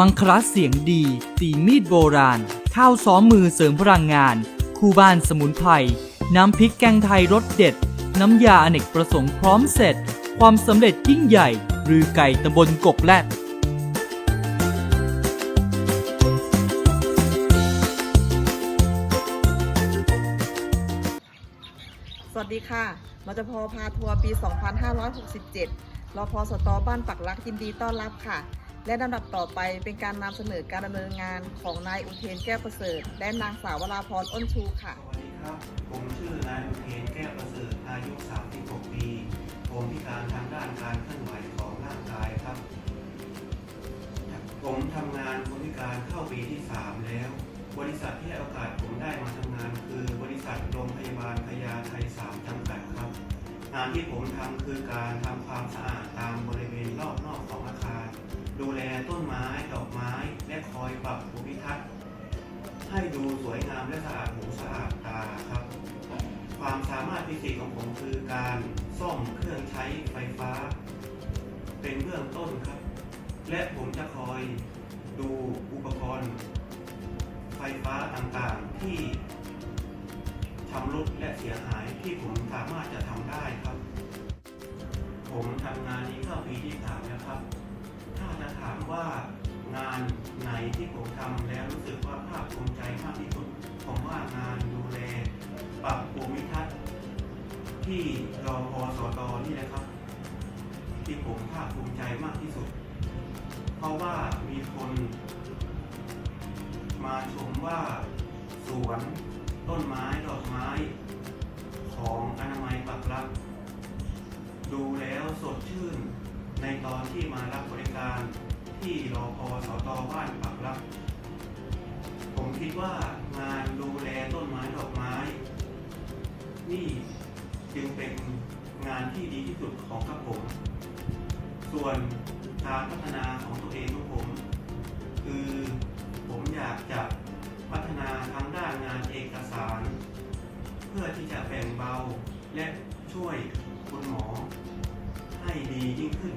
มังคลัสเสียงดี ตีมีดโบราณ ข้าวซ้อมมือเสริมพลังงาน คู่บ้านสมุนไพร น้ำพริกแกงไทยรสเด็ด น้ำยาอเนกประสงค์พร้อมเสร็จ ความสำเร็จยิ่งใหญ่ รือไก่ตำบลกกแรดสวัสดีค่ะมจพพาทัวร์ปี 2567รอพอสตอบ้านปักลักยินดีต้อนรับค่ะ และลำดับต่อไปเป็นการนำเสนอการดำเนินงานของนายอุเทนแก้วประเสริฐ และนางสาววราพรอ้นชูค่ะ สวัสดีครับ ผมชื่อนายอุเทนแก้วประเสริฐอายุ 36 ปี ผมพิการทางด้านการเคลื่อนไหวของร่างกายครับ ผมทำงานคนพิการเข้าปีที่ 3 แล้ว บริษัทที่ให้โอกาสผมได้มาทำงาน คือบริษัทโรงพยาบาลพญาไทย3จำกัดครับ งานที่ผมทำคือการทำความสะอาดตามบริเวณรอบนอกของอาคาร ดูแลต้นไม้ดอกไม้ และคอยปรับภูมิทัศน์ให้ดูสวยงามและสะอาดหูสะอาดตาครับ ความสามารถพิเศษของผมคือการซ่อมเครื่องใช้ไฟฟ้า เป็นเบื้องต้นครับ และผมจะคอยดูอุปกรณ์ ไฟฟ้าต่างๆที่ชำรุดและเสียหายที่ผมสามารถจะทำได้ครับ ผมทำงานนี้เข้าปีที่สามแล้วครับ ถ้าจะถามว่างานไหนที่ผมทำแล้วรู้สึกว่าภาคภูมิใจมากที่สุด ผมว่างานดูแลปรับภูมิทัศน์ที่รอพอสตนี่แหละครับ ที่ผมภาคภูมิใจมากที่สุด เพราะว่ามีคนมาชมว่าสวนต้นไม้ดอกไม้ ของอนามัยปักรัก ดูแล้วสดชื่น ในตอนที่มารับบริการที่รอพอสตบ้านปักรัก ผมคิดว่างานดูแลต้นไม้ดอกไม้ นี่จึงเป็นงานที่ดีที่สุดของกับผม ส่วนการพัฒนาของตัวเองของผม คือผมอยากจะพัฒนาทางด้านงานเอกสาร เพื่อที่จะแบ่งเบาและช่วยคุณหมอ ให้ดียิ่งขึ้น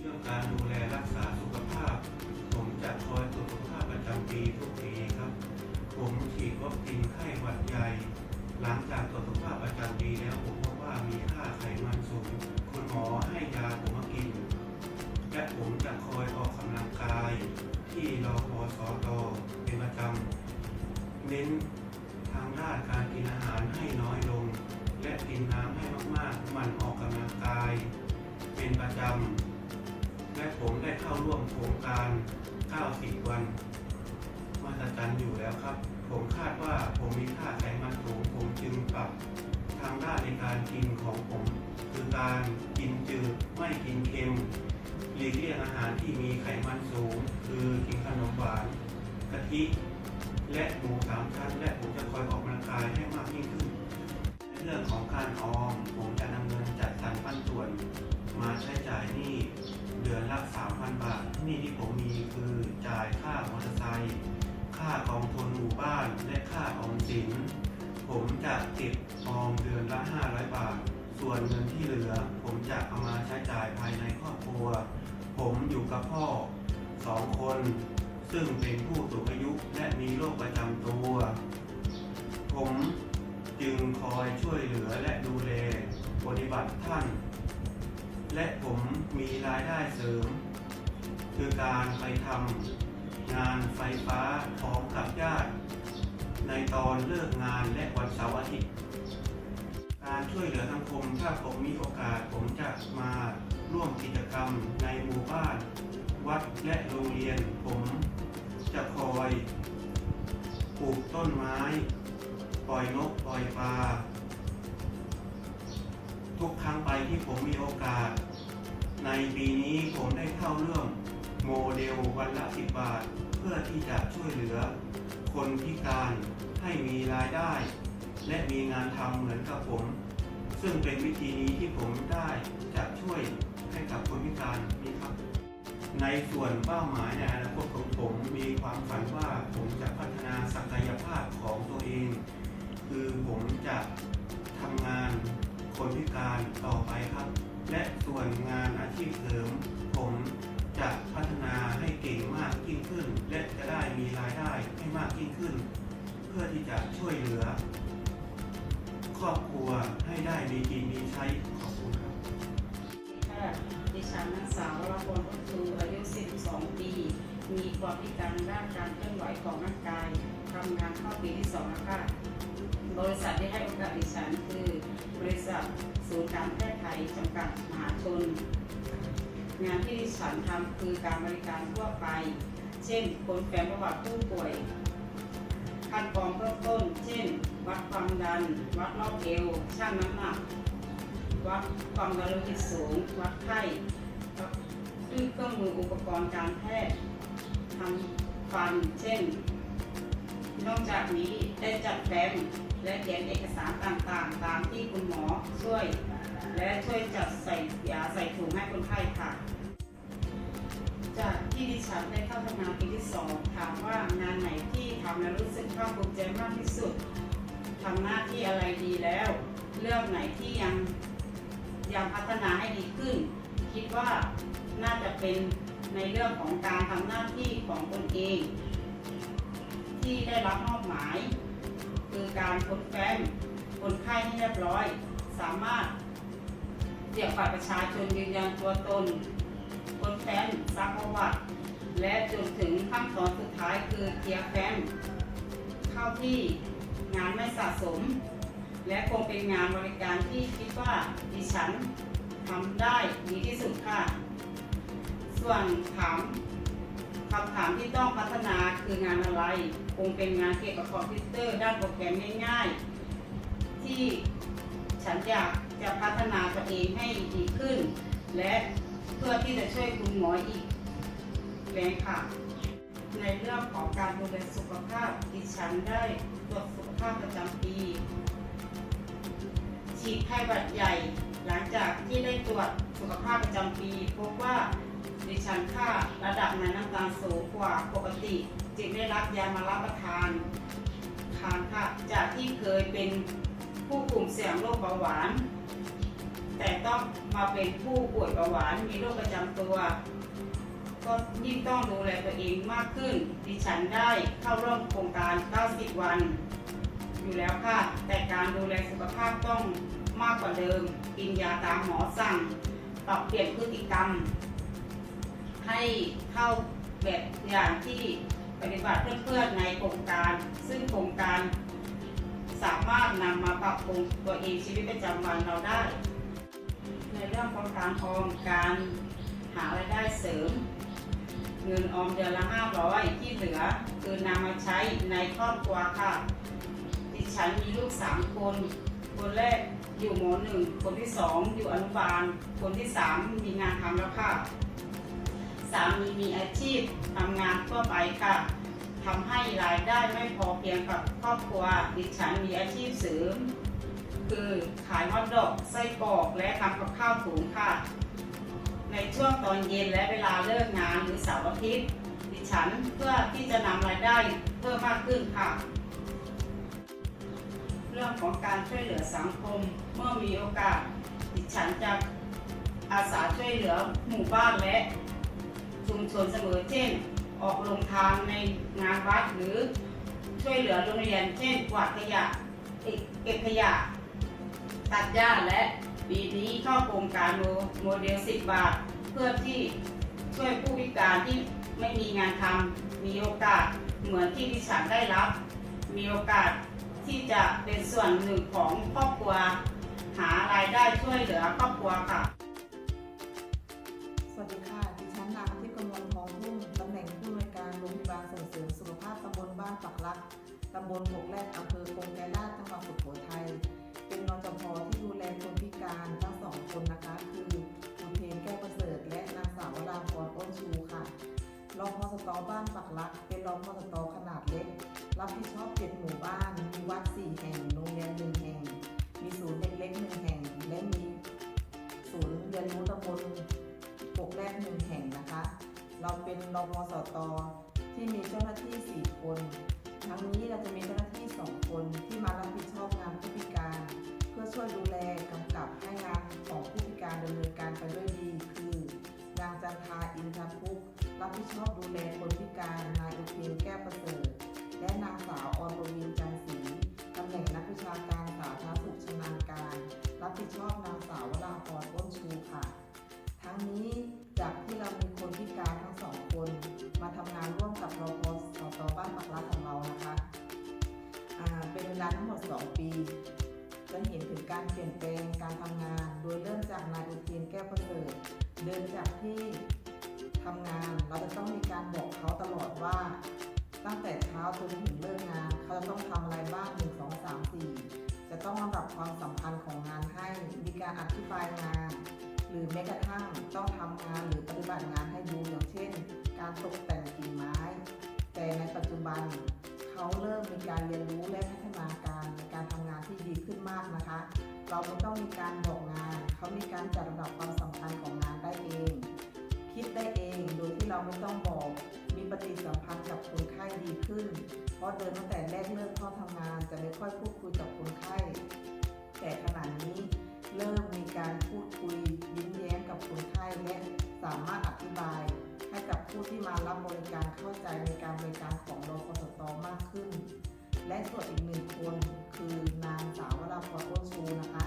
เรื่องการดูแลรักษาสุขภาพ ผมจะคอยตรวจสุขภาพประจำปีทุกปีครับ ผมฉีดวัคซีนไข้หวัดใหญ่ หลังจากตรวจสุขภาพประจำปีแล้วผมพบว่ามีค่าไขมันสูง คุณหมอให้ยาผมมากิน และผมจะคอยออกกำลังกาย ที่รอพอสอตอเป็นประจำเน้นทางด้านการกินอาหารให้น้อย และกินน้ำให้มากๆ มันออกกำลังกาย เป็นประจำ และผมได้เข้าร่วมโครงการ 90 วันมาตรฐานอยู่แล้วครับ ผมคาดว่าผมมีค่าไขมันสูงผมจึงปรับทางด้านในการกินของผม คือการกินจืดไม่กินเค็มหลีกเลี่ยงอาหารที่มีไขมันสูง คือกินขนมหวานกะทิ และหมูสามชั้นและผมจะคอยออกกำลังกายให้มากยิ่งขึ้น เรื่องของการออม ผมจะนำเงินจัดสรรปันส่วน มาใช้จ่ายหนี้เดือนละ 3,000 บาทหนี้ที่ผมมีคือจ่ายค่ามอเตอร์ไซค์ค่ากองทุนหมู่บ้านและค่าออมสิน ผมจะเก็บออมเดือนละ 500 บาท ส่วนเงินที่เหลือ ผมจะเอามาใช้จ่ายภายในครอบครัว ผมอยู่กับพ่อสองคน ซึ่งเป็นผู้สูงอายุและมีโรคประจำตัว ผม จึงคอยช่วยเหลือและดูแลปฏิบัติท่าน และผมมีรายได้เสริม คือการไปทำงานไฟฟ้าพร้อมกับญาติ ในตอนเลิกงานและวันเสาร์อาทิตย์ การช่วยเหลือสังคมถ้าผมมีโอกาสผมจะมาร่วมกิจกรรมในหมู่บ้าน วัดและโรงเรียนผมจะคอยปลูกต้นไม้ ปล่อยนกปล่อยปลา ทุกครั้งไปที่ผมมีโอกาส ในปีนี้ผมได้เข้าร่วมโมเดลวันละสิบบาท เพื่อที่จะช่วยเหลือ คนพิการให้มีรายได้ และมีงานทำเหมือนกับผม ซึ่งเป็นวิธีนี้ที่ผมได้จะช่วยให้กับคนพิการนี้ครับ ในส่วนเป้าหมายในอนาคตของผมมีความฝันว่าผมจะพัฒนาศักยภาพของตัวเอง คือผมจะทำงานคนพิการต่อไปครับ และส่วนงานอาชีพเสริม ผมจะพัฒนาให้เก่งมากยิ่งขึ้น และจะได้มีรายได้ให้มากยิ่งขึ้น เพื่อที่จะช่วยเหลือ ครอบครัวให้ได้มีกินมีใช้ขอบคุณครับค่ะดิฉันนางสาววรพลพุทธูอายุ42ปี มีความพิการด้านการเคลื่อนไหวของร่างกายทำงานเข้าปีที่2แล้วค่ะ บริษัทที่ให้โอกาสดิฉันคือบริษัทศูนย์การแพทย์ไทยจำกัดมหาชน งานที่ดิฉันทำคือการบริการทั่วไป เช่นคนแฟ้มประวัติผู้ป่วยขั้นตอนเบื้องต้น เช่น วัดความดัน วัดรอบเอวชั่งน้ำหนัก วัดความดันโลหิตสูง วัดไข้ด้วยเครื่องมืออุปกรณ์การแพทย์ทำฟัน เช่น นอกจากนี้ได้จัดแฟ้ม และเขียนเอกสารต่างๆ ตามที่คุณหมอช่วย และช่วยจัดใส่ยาใส่ถุงให้คนไข้ค่ะ จากที่ดิฉันได้เข้าทำงานปีที่สองถามว่างานไหนที่ทำแล้วรู้สึกภาคภูมิใจมากที่สุดทำหน้าที่อะไรดีแล้ว เรื่องไหนที่ยังยังพัฒนาให้ดีขึ้น คิดว่าน่าจะเป็นในเรื่องของการทำหน้าที่ของตนเอง ที่ได้รับมอบหมาย คือการค้นแฟ้มคนไข้ให้เรียบร้อย สามารถเสียบบัตรประชาชนยืนยันตัวตนคนแฟ้มซักประวัติ และจนถึงขั้นตอนสุดท้ายคือเคลียร์แฟ้มเข้าที่งานไม่สะสม และคงเป็นงานบริการที่คิดว่าดิฉันทำได้ดีที่สุดค่ะ ส่วนถาม คำถามที่ต้องพัฒนาคืองานอะไร คงเป็นงานเกี่ยวกับคอมพิวเตอร์ ด้านโปรแกรมง่ายๆ ที่ฉันอยากจะพัฒนาตัวเองให้ดีขึ้น และเพื่อที่จะช่วยคุณหมออีกแรงค่ะ ในเรื่องของการดูแลสุขภาพดิฉันได้ตรวจสุขภาพประจำปี ฉีดไข้หวัดใหญ่ หลังจากที่ได้ตรวจสุขภาพประจำปีพบว่า ดิฉันค่าระดับในน้ำตาลสูงกว่าปกติ จึงได้รับยามารับประทานทานค่ะจากที่เคยเป็นผู้กลุ่มเสี่ยงโรคเบาหวาน แต่ต้องมาเป็นผู้ป่วยเบาหวานมีโรคประจำตัว ก็ยิ่งต้องดูแลตัวเองมากขึ้น ดิฉันได้เข้าร่วมโครงการ 90 วัน อยู่แล้วค่ะ แต่การดูแลสุขภาพต้องมากกว่าเดิม กินยาตามหมอสั่ง ปรับเปลี่ยนพฤติกรรม ให้เข้าแบบอย่างที่ปฏิบัติเพื่อนๆในโครงการ ซึ่งโครงการสามารถนำมาปรับปรุงตัวเองชีวิตประจำวันเราได้ ในเรื่องของการออมการหารายได้เสริม เงินออมเดือนละ 500 ที่เหลือคือนำมาใช้ในครอบครัวค่ะ ดิฉันมีลูก 3 คน คนแรกอยู่ม .1 คนที่ 2 อยู่อนุบาล คนที่ 3 มีงานทำแล้วค่ะามีมีอาชีพทำงานทั่วไปค่ะทำให้รายได้ไม่พอเพียงกับครอบครัวดิฉันมีอาชีพเสริมคือขายฮอทดอกไส้กรอกและทำกับข้าวถุงค่ะ ในช่วงตอนเย็นและเวลาเลิกงานหรือเสาร์อาทิตย์ดิฉันเพื่อที่จะนำรายได้เพิ่มมากขึ้นค่ะ เรื่องของการช่วยเหลือสังคมเมื่อมีโอกาส ดิฉันจะอาสาช่วยเหลือหมู่บ้านและ ชุมชนเสมอ เช่น ออกลงทางในงานวัดหรือช่วยเหลือโรงเรียน เช่น กวาดขยะเก็บขยะ ตัดหญ้าและปีนี้เข้าโครงการโมโมเดล 10 บาท เพื่อที่ช่วยผู้พิการที่ไม่มีงานทำมีโอกาสเหมือนที่ดิฉันได้รับ มีโอกาสที่จะเป็นส่วนหนึ่งของครอบครัว หารายได้ช่วยเหลือครอบครัวค่ะ สวัสดีค่ะ ตำบลบกแรกอำเภอกงไกรลาชจังหวัดสุโขทัย เป็นนจพที่ดูแลคนพิการทั้งสองคนนะคะ คือคุณเพนแก้วประเสริฐ และนางสาวราพรอ้นชูค่ะ รองพสตบ้านปักลัก เป็นรองพสตขนาดเล็ก รับผิดชอบเจ็ดหมู่บ้าน มีวัดสี่แห่ง โรงเรียนหนึ่งแห่ง มีศูนย์เด็กเล็กหนึ่งแห่ง และมีศูนย์เรียนรู้ตำบลปกแรกหนึ่งแห่งนะคะ เราเป็นรองพสตที่มีเจ้าหน้าที่สี่คน ทั้งนี้เราจะมีเจ้าหน้าที่สองคนที่มารับผิดชอบงานผู้พิการ เพื่อช่วยดูแลกำกับให้งานของผู้พิการดำเนินการไปด้วยดี คือนางจันทาอินทพุกรับผิดชอบดูแลคนพิการนายอุเทนแก้วประเสริฐและนางสาวอรปวินจันทร์ศรีตำแหน่งนักวิชาการสาธารณสุขชำนาญการ รับผิดชอบนางสาววราพรต้นชูค่ะ ทั้งนี้ เปลี่ยนแปลงการทำงาน โดยเริ่มจากนายอุเทนแก้วประเสริฐเดินจากที่ทำงานเราจะต้องมีการบอกเขาตลอดว่า ตั้งแต่เช้าจนถึงเลิกงาน เขาจะต้องทำอะไรบ้างหนึ่งสองสามสี่จะต้องลำดับความสำคัญของงานให้มีการอธิบายงาน หรือแม้กระทั่งต้องทำงานหรือปฏิบัติงานให้ดูอย่างเช่น การตกแต่งกิ่งไม้ แต่ในปัจจุบันเขาเริ่มมีการเรียนรู้และพัฒนาการในการทำงานที่ดีขึ้นมากนะคะ เราไม่ต้องมีการบอกงาน เขามีการจัดลำดับความสำคัญของงานได้เอง คิดได้เองโดยที่เราไม่ต้องบอก มีปฏิสัมพันธ์กับคนไข้ดีขึ้น เพราะเดินตั้งแต่แรกเริ่มเข้าทำงาน จะไม่ค่อยพูดคุยกับคนไข้ แต่ขณะนี้เริ่มมีการพูดคุยยิ้มแย้มกับคนไข้และสามารถอธิบายให้กับผู้ที่มารับบริการเข้าใจในการบริการของรพสตมากขึ้น และส่วนอีกหนึ่งคนคือนางสาววราพรโอชูนะคะ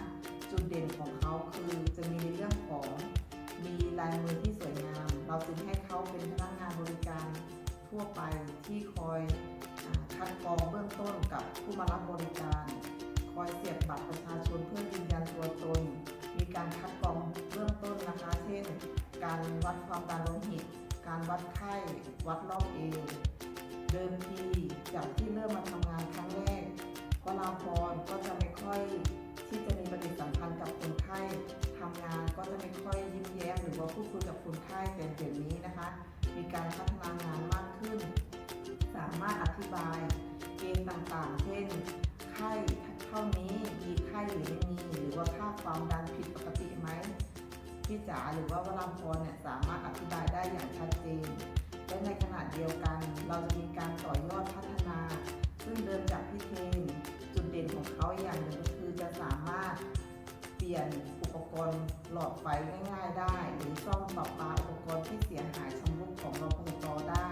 จุดเด่นของเขาคือจะมีในเรื่องของมีลายมือที่สวยงาม เราจึงให้เขาเป็นพนักงานบริการทั่วไปที่คอยคัดกรองเบื้องต้นกับผู้มารับบริการ คอยเสียบบัตรประชาชนเพื่อยืนยันตัวตน มีการคัดกรองเบื้องต้นนะคะ เช่น การวัดความดันโลหิต การวัดไข้ วัดรอบเอวเดิมทีจากที่เริ่มมาทำ วราพรก็จะไม่ค่อยที่จะมีปฏิสัมพันธ์กับคนไข้ทำงานก็จะไม่ค่อยยิ้มแย้มหรือว่าพูดคุยกับคนไข้แต่เดี๋ยวนี้นะคะ มีการพัฒนางานมากขึ้น สามารถอธิบายเกณฑ์ต่างๆ เช่น ไข้เท่านี้มีไข้หรือไม่มี หรือว่าค่าความดันผิดปกติไหมพี่จ๋าหรือว่าวรำพรเนี่ยสามารถอธิบายได้อย่างชัดเจนและในขณะเดียวกัน เราจะมีการต่อยอดพัฒนา ซึ่งเดิมจากพี่เทนจุดเด่นของเขาอย่างหนึ่งก็คือจะสามารถเปลี่ยนอุปกรณ์หลอดไฟง่าย ๆ ได้ หรือซ่อมปรับปาอุปกรณ์ที่เสียหายชำรุดของรพสตได้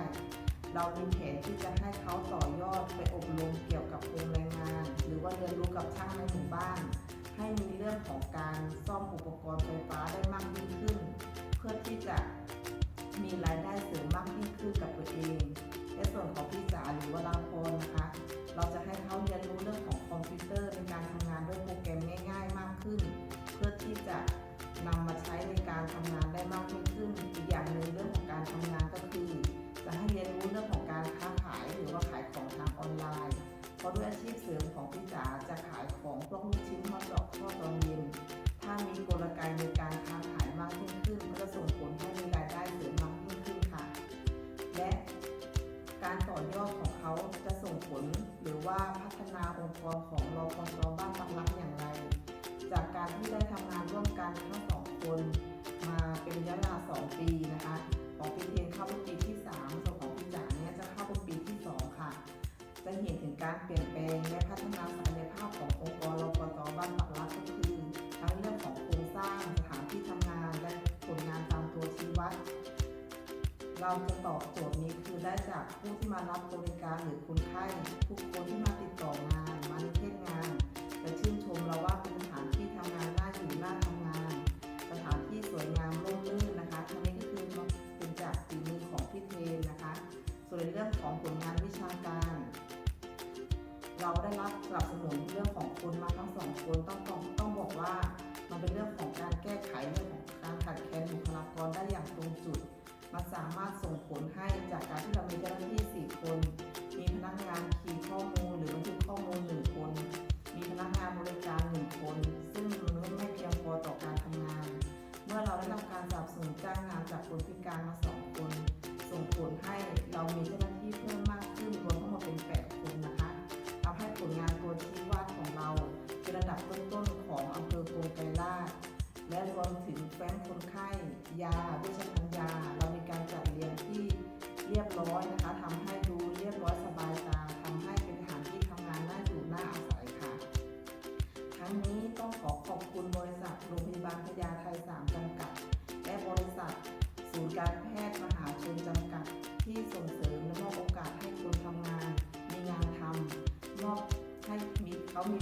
เรามีแผนที่จะให้เขาต่อยอดไปอบรมเกี่ยวกับโครงแรงงาน หรือว่าเรียนรู้กับช่างในหมู่บ้าน ให้มีเรื่องของการซ่อมอุปกรณ์ไฟฟ้าได้มากยิ่งขึ้น เพื่อที่จะมีรายได้เสริมมากยิ่งขึ้นกับตัวเอง ในส่วนของพี่จ๋าหรือวราพลนะคะ เราจะให้เขาเรียนรู้เรื่องของคอมพิวเตอร์ในการทำงานด้วยโปรแกรมง่าย ๆ มากขึ้น เพื่อที่จะนำมาใช้ในการทำงานได้มากยิ่งขึ้นอีกอย่างหนึ่งเรื่องของการทำงานก็คือ จะให้เรียนรู้เรื่องของการค้าขายหรือว่าขายของทางออนไลน์ เพราะด้วยอาชีพเสริมของ ว่าพัฒนาองค์กรของรพสบ้านบางรักอย่างไร จากการที่ได้ทำงานร่วมกันทั้งสองคนมาเป็นระยะเวลาสองปีนะคะของพี่เทนเข้าเป็นปีที่ 3ส่วนของพี่จ๋าเนี่ยจะเข้าเป็นปีที่ 2 ค่ะ จะเห็นถึงการเปลี่ยนแปลงและพัฒนาศักยภาพขององค์กรรพสบ้านปักรักก็คือทั้งเรื่องของโครงสร้างสถานที่ทำงานและผลงานตามตัวชี้วัด เราจะตอบโจทย์นี้ ได้จากผู้ที่มารับบริการหรือคนไข้ทุกคนที่มาติดต่องาน มาในเทศงานจะชื่นชมเราว่าเป็นสถานที่ทำงานน่าอยู่น่าทำงาน สถานที่สวยงามร่มรื่นนะคะทั้งนี้ก็คือเป็นจากฝีมือของพี่เทนนะคะ ส่วนในเรื่องของผลงานวิชาการ เราได้รับสนับสนุนเรื่องของคนมาทั้งสองคนต้องต้องต้องบอกว่ามันเป็นเรื่องของการแก้ไขเรื่องของการขาดแคลนบุคลากรได้อย่างตรงจุด มันสามารถส่งผลให้จากการที่เรามีเจ้าหน้าที่4คน เขามี